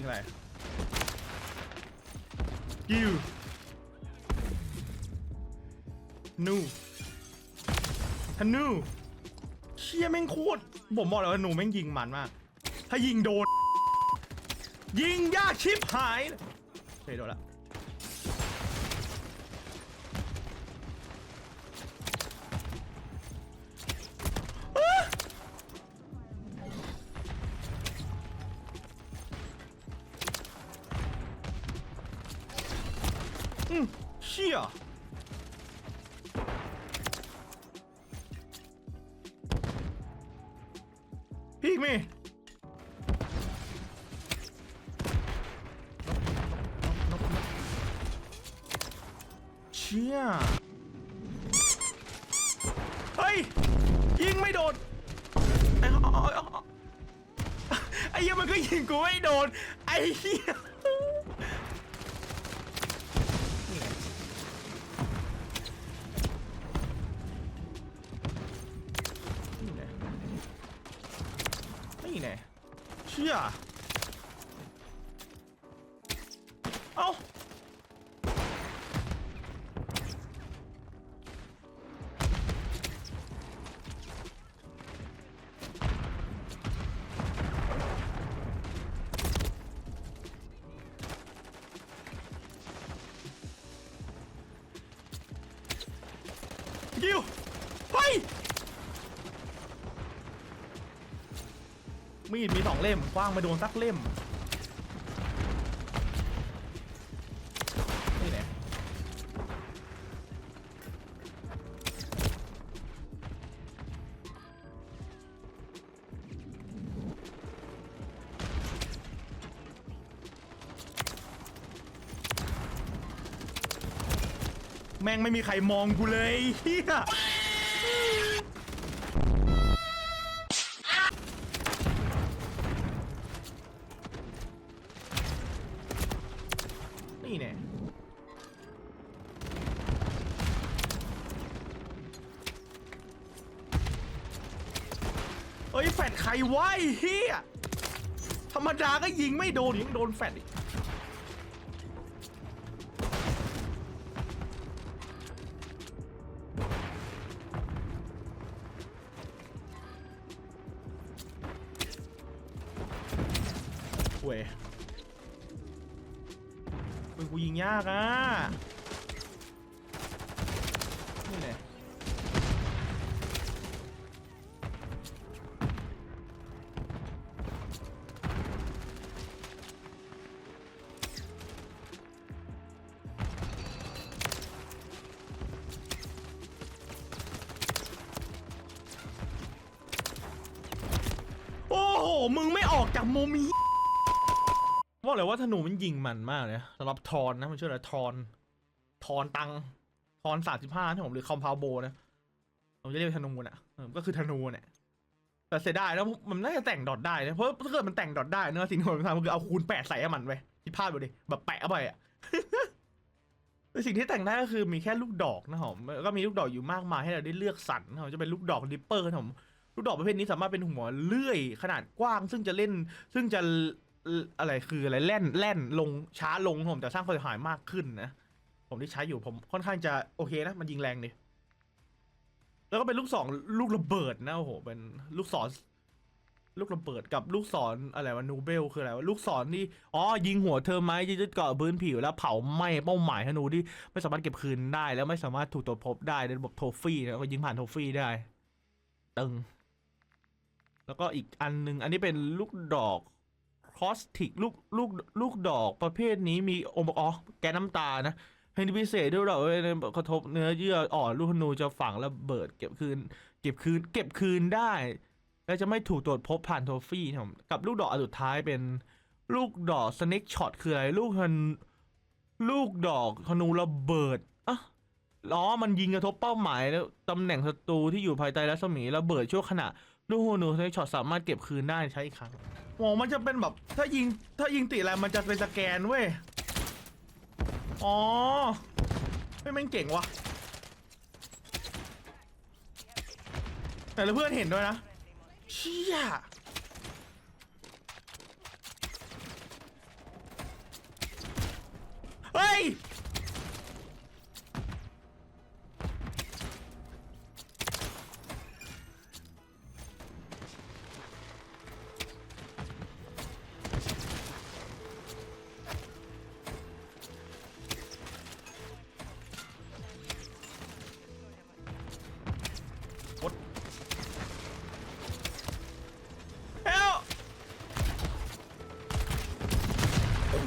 ยิงอะไรกิวนูธนูเชี่ยแม่งโคตรผมบอกเลยว่าหนูแม่งยิงมันมาก ถ้ายิงโดน ยิงยากชิบหายเฮ้ยโดนละ ชี่ยพี่อีกมีเชี่ยเฮ้ย ยิงไม่โดนไอ้เอาเอาเอาเอาไอ้เหี้ยมันก็ยิงกูไม่โดน ไอ้เหี้ย มีดมีสองเล่มคว้างไม่โดนสักเล่ม นี่แหละแม่งไม่มีใครมองกูเลยเฮีย เอ้ยแฟดใครวะไอ้เฮียธรรมดาก็ยิงไม่โดนยังโดนแฟดอีก จากมุมนี้บอกเลยว่าธนูมันยิงมันมากเลยนะสำหรับทอนนะมันชื่ออะไรทอน ทอนตังทอนสามสิบห้าที่ผมหรือคอมพาวโบนะผมจะเรียกธนูน่ะก็คือธนูเนี่ยแต่เสียดายแล้วมันน่าจะแต่งดอทได้นะเพราะถ้าเกิดมันแต่งดอทได้เนอะสิ่งที่ผมทำก็คือเอาคูณแปดใส่ให้มันไปคิดภาพดูดิแบบแปะไปอะแต่สิ่งที่แต่งได้ก็คือมีแค่ลูกดอกนะผมก็มีลูกดอกอยู่มากมายให้เราได้เลือกสรรนะผมจะเป็นลูกดอกดิปเปอร์นะผม ลูกดอกประเภทนี้สามารถเป็นหัวเลื่อยขนาดกว้าง ซึ่งจะเล่น ซึ่งจะอะไรคืออะไรแล่นแล่นลงช้าลงผมแต่สร้างความเสียหายมากขึ้นนะ ผมที่ใช้อยู่ผมค่อนข้างจะโอเคนะ มันยิงแรงดิแล้วก็เป็นลูกสองลูกระเบิดนะโอ้โหเป็นลูกศรลูกระเบิดกับลูกศรอะไรวะนูเบลคืออะไรวะลูกศรที่อ๋อยิงหัวเธอไหมยึดเกาะพื้นผิวแล้วเผาไหม้เป้าหมายธนูที่ไม่สามารถเก็บคืนได้ แล้วไม่สามารถถูกตรวจพบได้ในระบบโทฟี่นะก็ยิงผ่านโทฟี่ได้ ตึง แล้วก็อีกอันหนึง อันนี้เป็นลูกดอกคอสติกลูกลูกลูกดอกประเภทนี้มีองค์ประกอบแกนน้ำตานะให้พิเศษด้วยเรากระทบเนื้อเยื่ออ่อนลูกธนูจะฝังระเบิดเก็บคืน เก็บคืน เก็บคืนได้ และจะไม่ถูกตรวจพบผ่านโทฟี่ครับกับลูกดอกอันสุดท้ายเป็นลูกดอกสเน็กช็อตคืออะไร ลูกธนลูกดอกธนูระเบิดอะล้อมันยิงกระทบเป้าหมายแล้วตำแหน่งศัตรูที่อยู่ภายใต้รัศมีระเบิดชั่วขณะ ดูโหนูในช็อตสามารถเก็บคืนได้ใช้อีกครั้งอ๋อมันจะเป็นแบบ ถ้ายิงถ้ายิงติอะไรมันจะเป็นสแกนเว้ย อ๋อไม่แม่งเก่งวะแต่เพื่อนเห็นด้วยนะ เชี่ยเฮ้ย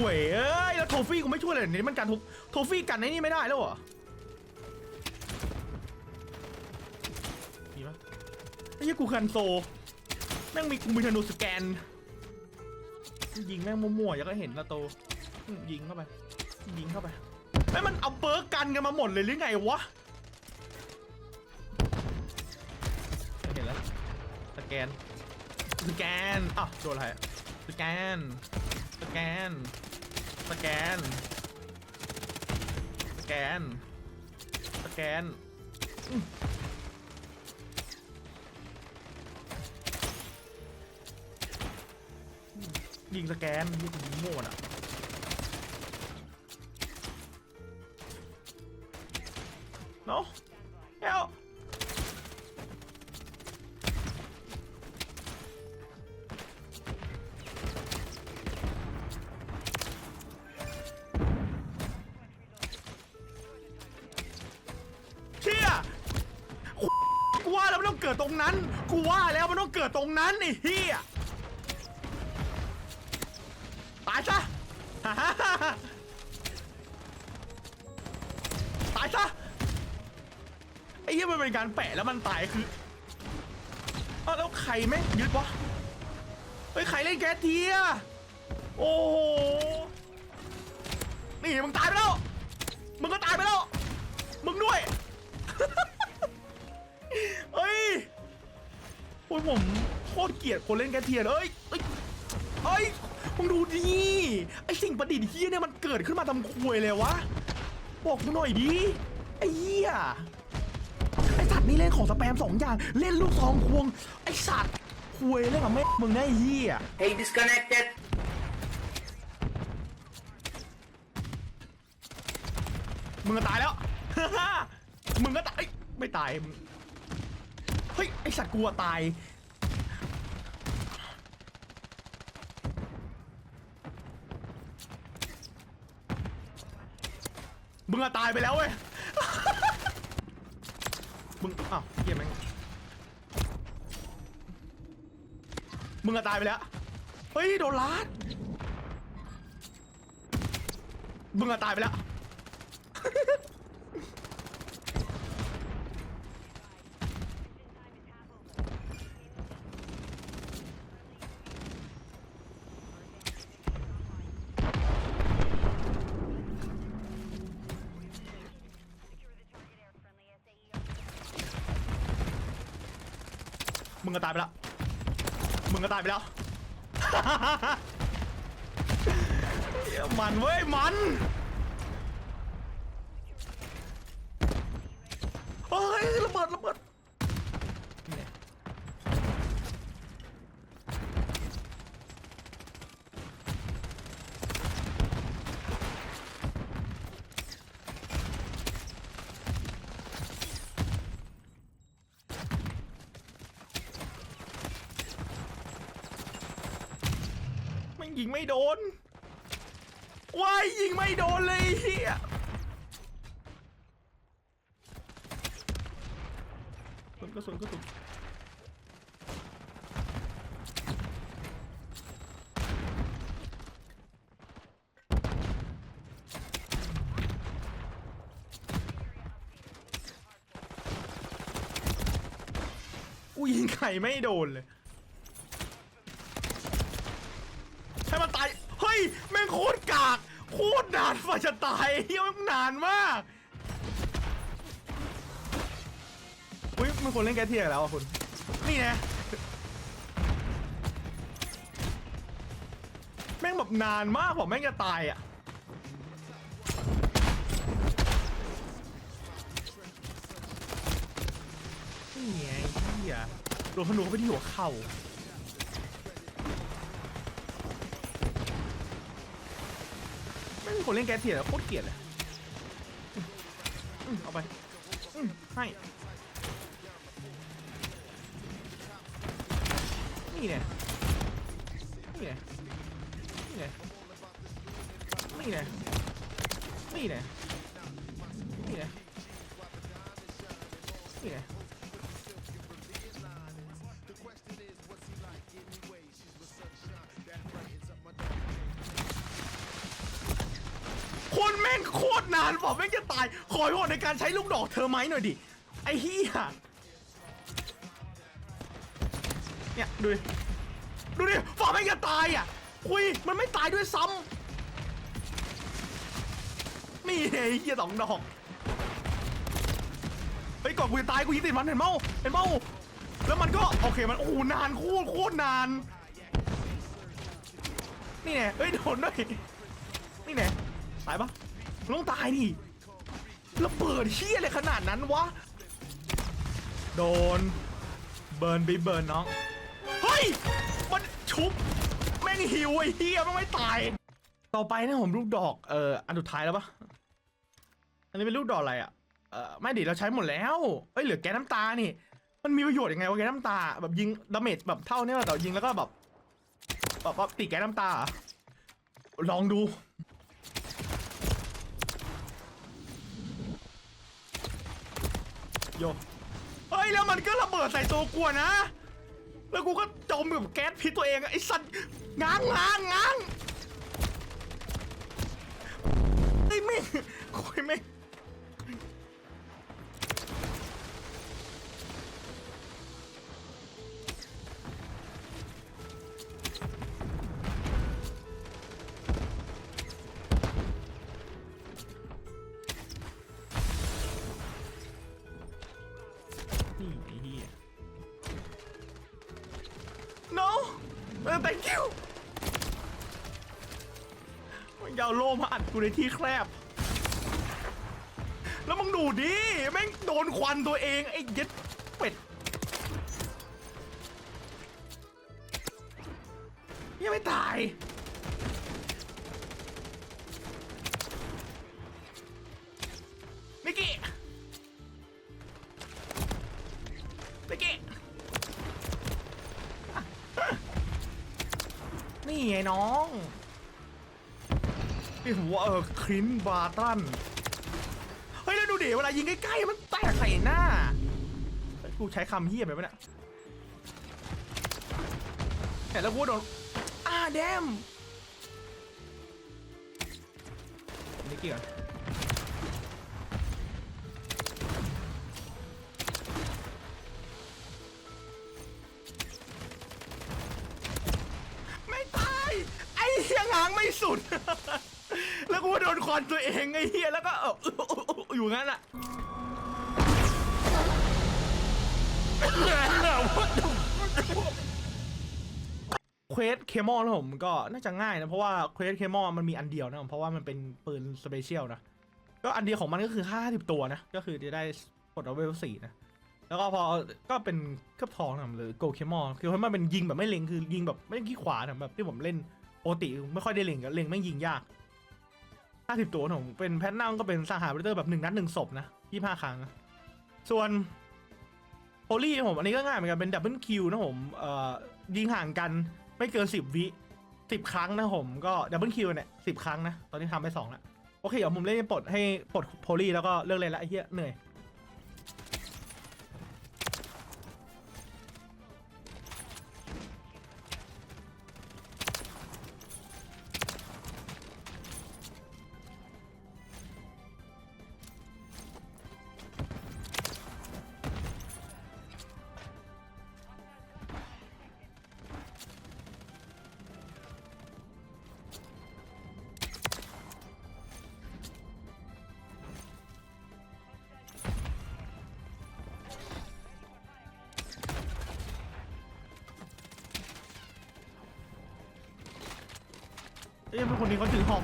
โว้ยเอ้ยแล้วโทฟี่กูไม่ช่วยเลยนี่มันการทุบโทฟี่กันไอ้นี่ไม่ได้แล้วเหรอมีปะไอ้ยี่กูคันโซแม่งมีกูมีธนูสแกนยิงแม่งมั่วๆอย่าก็เห็นละโตยิงเข้าไป ยิงเข้าไปไอ้มันเอาเปิร์กกันกันมาหมดเลยหรือไงวะเห็นแล้วสแกนสแกนอ้าวโดนอะไรสแกนสแกน สแกน สแกน สแกน ยิงสแกนยิงยิงโม่อะเนาะเกิดตรงนั้น กูว่าแล้วมันต้องเกิดตรงนั้นไอ้เฮียตายซะ ตายซะ ไอ้เหี้ยมันเป็นการแปะแล้วมันตายคืออ้าแล้วใครแม่งยึดวะ เฮ้ยใครเล่นแก๊สเทียโอ้โห นี่มึงตายไปแล้ว มึงก็ตายไปแล้ว มึงด้วย โอ้ยผมโคตรเกลียดคนเล่นแกสเทียนเอ้ยเอ้ยเอ้ยมึงดูดิไอสิ่งประดิษฐ์เฮียเนี่ยมันเกิดขึ้นมาทำควยเลยวะบอกกูหน่อยดิไอ้เหี้ยไอสัตว์นี่เล่นของสแปมสองอย่างเล่นลูกซองควงไอสัตว์ควยเล่นกับแม่มึงได้ไอ้เหี้ย Hey, disconnected. มึงก็ตายแล้ว มึงก็ตายเอ้ยไม่ตายมึงเฮ้ย ไอสัตว์กลัวตาย มึงอะตายไปแล้วเว้ย มึง อ้าวเหี้ยแม่งมึงอะตายไปแล้ว เฮ้ย โดนลาดมึงอะตายไปแล้ว มึงก็ตายไปแล้วมึงก็ตายไปแล้วเหี้ยมันเว้ยมันเฮ้ยระเบิดระเบิด มันยิงไม่โดนว้ายยิงไม่โดนเลยเฮียกระสุนกระสุนกระสุนกูยิงไข่ไม่โดนเลย ให้มันตาย เฮ้ย แม่งโคตรกาก โค ตรนานฝ่าจะตายเฮียม่งนานมากอุ้ยมันคนเล่นแกสเทียร์แล้วอะคุณนี่ไงแม่งแบบนานมากผมแม่งจะตายอะนี่ไงเฮียโดนธนูเข้าไปที่หัวเข่า แม่ไม่มีคนเล่นแก๊สเทียร์อะโคตรเกลียดเลยเอาไปให้นี่เนี่ยนี่เนี่ยนี่เนี่ยนี่เนี่ยนี่เนี่ยนี่เนี่ยนี่เนี่ยานบอกแม่งจะตาย ขอให้หดในการใช้ลูกดอกเธอไหมหน่อยดิ ไอ้เหี้ย เนี่ย ดูดิ ดูดิฝอกแม่งจะตายอะ คุย มันไม่ตายด้วยซ้ำนี่ไอ้เหี้ยสองดอกเฮ้ยก่อนกูจะตายกูยิงติดมันเห็นเมาเห็นเมาแล้วมันก็โอเคมันโอ้โหนานโคตรโคตรนาน นี่ไงเฮ้ยโดนด้วยนี่ไงตายปะ ต้องตายนี่แล้วเปิดเฮี้ยอะไรขนาดนั้นวะ โดน เบิร์นไปเบิร์นน้อง เฮ้ย มันชุบ แม่งหิวไอ้เฮี้ยมันไม่ตาย ต่อไปนะผมลูกดอก เอ่อ อันสุดท้ายแล้วปะอันนี้เป็นลูกดอกอะไรอะ เอ่อ ไม่ดิเราใช้หมดแล้ว เอ้ย เหลือแก๊สน้ำตานี่ มันมีประโยชน์ยังไงวะแก๊สน้ำตา แบบยิงดาเมจแบบเท่านี้แต่ยิงแล้วก็แบบแบบติดแก๊สน้ำตา ลองดู โยเฮ้ยแล้วมันก็ระเบิดใส่ตัวกลัวนะ แล้วกูก็จมกับแก๊สพิษตัวเองอะไอ้สัตว์ง้างง้างง้างไอ้ยแม่งคุยแม่ง มันยาวโลมาอัดกูในที่แคบ แล้วมึงดูดิ แม่งโดนควันตัวเองไอ้เย็ดเป็ดยังไม่ตาย นี่ไงน้องนี่ผมว่าเออครินบาร์ตันเฮ้ยแล้วดูดิเวลายิงใกล้ๆมันแตกใส่หน้าเฮ้ยกูใช้คำเฮี้ยไปปะเนี่ยแต่แล้วกูโดนอ่าแดมนี่เกี่ยว สุด แล้วกูก็โดนควันตัวเองไอ้เฮียแล้วก็เอออยู่งั้นอะเควสเคมอลนะผมก็น่าจะง่ายนะ เพราะว่าเควสเคมอลมันมีอันเดียวนะผมเพราะว่ามันเป็นปืนสเปเชียลนะ ก็อันเดียวของมันก็คือ 50 ตัวนะ ก็คือจะได้ปลดเอาเวลสี่นะ แล้วก็พอก็เป็นเครือบทองนะหรือโกเคมอลคือเพราะมันเป็นยิงแบบไม่เล็งคือยิงแบบไม่ขี้ขวานะแบบที่ผมเล่น ปกติไม่ค่อยได้เล็งก็เล็งไม่งยิงยาก 50 ตัวนะผมเป็นแพทนัมก็เป็นสหาริเตอร์แบบหนึ่งนัดหนึ่งศพนะ25ครั้ง ส่วนโพลี่ผมอันนี้ก็ง่ายเหมือนกันเป็นดับเบิลคิวนะผมเอ่อยิงห่างกันไม่เกินสิบวิสิบครั้งนะผมก็ดับเบิลคิวเนี่ยสิบครั้งนะ ตอนนี้ทำไปสองแล้วโอเคเดี๋ยวผมเล่นปลดให้ปลดโพลี่แล้วก็เลิกเล่นละไอ้เหี้ยเหนื่อย เอ้ยเป็นคนนี้เขาถือหอก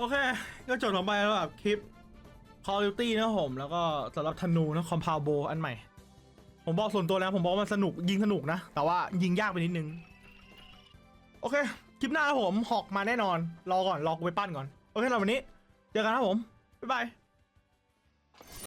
โอเค ก็จบลงไปแล้วแบบคลิป Call of Duty นะผม แล้วก็สำหรับธนูนะคอมพาวโบอันใหม่ ผมบอกส่วนตัวแล้วผมบอกว่ามันสนุกยิงสนุกนะ แต่ว่ายิงยากไปนิดนึง โอเค คลิปหน้าผมหอกมาแน่นอน รอก่อน รอกูไปปั้นก่อน โอเคสำหรับวันนี้ เจอกันนะครับผม บ๊ายบาย